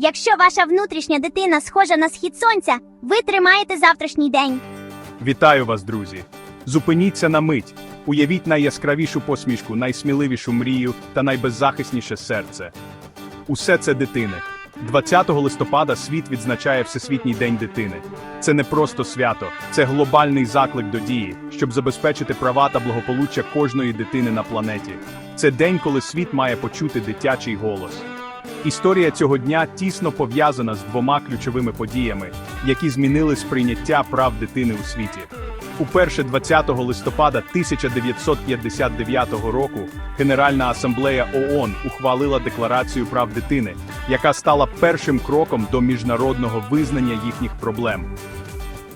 Якщо ваша внутрішня дитина схожа на схід сонця, ви тримаєте завтрашній день. Вітаю вас, друзі! Зупиніться на мить. Уявіть найяскравішу посмішку, найсміливішу мрію та найбеззахисніше серце. Усе це дитини. 20 листопада світ відзначає Всесвітній день дитини. Це не просто свято, це глобальний заклик до дії, щоб забезпечити права та благополуччя кожної дитини на планеті. Це день, коли світ має почути дитячий голос. Історія цього дня тісно пов'язана з двома ключовими подіями, які змінили сприйняття прав дитини у світі. Уперше 20 листопада 1959 року Генеральна асамблея ООН ухвалила Декларацію прав дитини, яка стала першим кроком до міжнародного визнання їхніх проблем.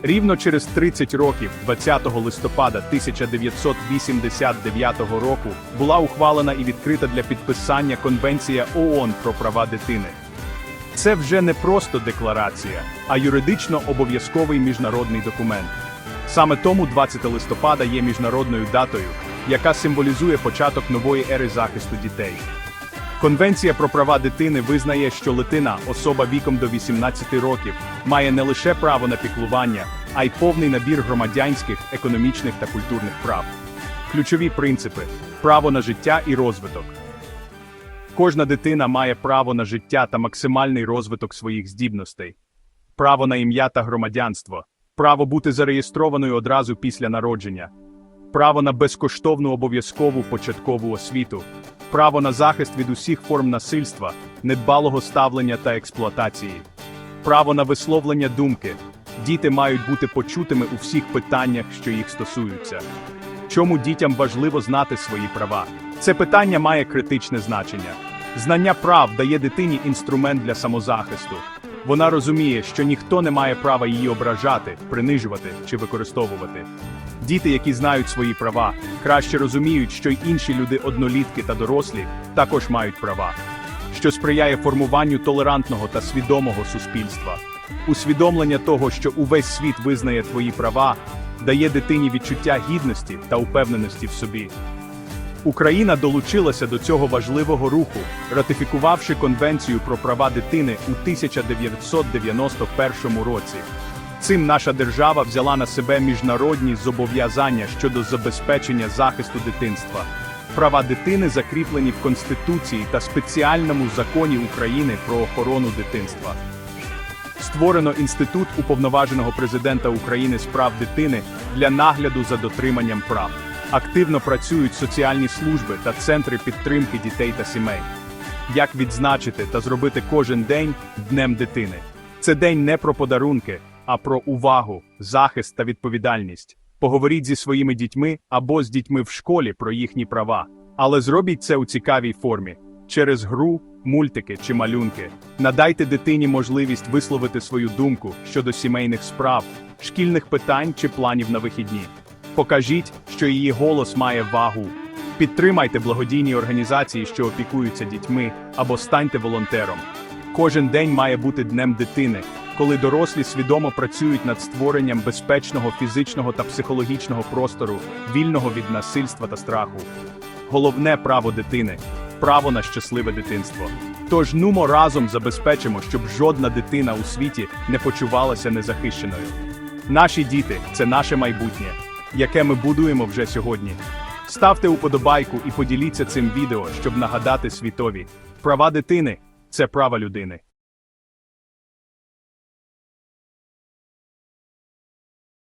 Рівно через 30 років, 20 листопада 1989 року, була ухвалена і відкрита для підписання Конвенція ООН про права дитини. Це вже не просто декларація, а юридично обов'язковий міжнародний документ. Саме тому 20 листопада є міжнародною датою, яка символізує початок нової ери захисту дітей. Конвенція про права дитини визнає, що дитина, особа віком до 18 років, має не лише право на піклування, а й повний набір громадянських, економічних та культурних прав. Ключові принципи право на життя і розвиток. Кожна дитина має право на життя та максимальний розвиток своїх здібностей, право на ім'я та громадянство, право бути зареєстрованою одразу після народження, право на безкоштовну обов'язкову початкову освіту, право на захист від усіх форм насильства, недбалого ставлення та експлуатації, право на висловлення думки. Діти мають бути почутими у всіх питаннях, що їх стосуються. Чому дітям важливо знати свої права? Це питання має критичне значення. Знання прав дає дитині інструмент для самозахисту. Вона розуміє, що ніхто не має права її ображати, принижувати чи використовувати. Діти, які знають свої права, краще розуміють, що й інші люди, однолітки та дорослі, також мають права, що сприяє формуванню толерантного та свідомого суспільства. Усвідомлення того, що увесь світ визнає твої права, дає дитині відчуття гідності та упевненості в собі. Україна долучилася до цього важливого руху, ратифікувавши Конвенцію про права дитини у 1991 році. Цим наша держава взяла на себе міжнародні зобов'язання щодо забезпечення захисту дитинства. Права дитини закріплені в Конституції та спеціальному законі України про охорону дитинства. Створено інститут уповноваженого президента України з прав дитини для нагляду за дотриманням прав. Активно працюють соціальні служби та центри підтримки дітей та сімей. Як відзначити та зробити кожен день днем дитини? Це день не про подарунки, а про увагу, захист та відповідальність. Поговоріть зі своїми дітьми або з дітьми в школі про їхні права, але зробіть це у цікавій формі через гру, мультики чи малюнки. Надайте дитині можливість висловити свою думку щодо сімейних справ, шкільних питань чи планів на вихідні. Покажіть, що її голос має вагу. Підтримайте благодійні організації, що опікуються дітьми, або станьте волонтером. Кожен день має бути днем дитини, коли дорослі свідомо працюють над створенням безпечного фізичного та психологічного простору, вільного від насильства та страху. Головне право дитини право на щасливе дитинство. Тож нумо разом забезпечимо, щоб жодна дитина у світі не почувалася незахищеною. Наші діти це наше майбутнє, яке ми будуємо вже сьогодні. Ставте уподобайку і поділіться цим відео, щоб нагадати світові. Права дитини це права людини.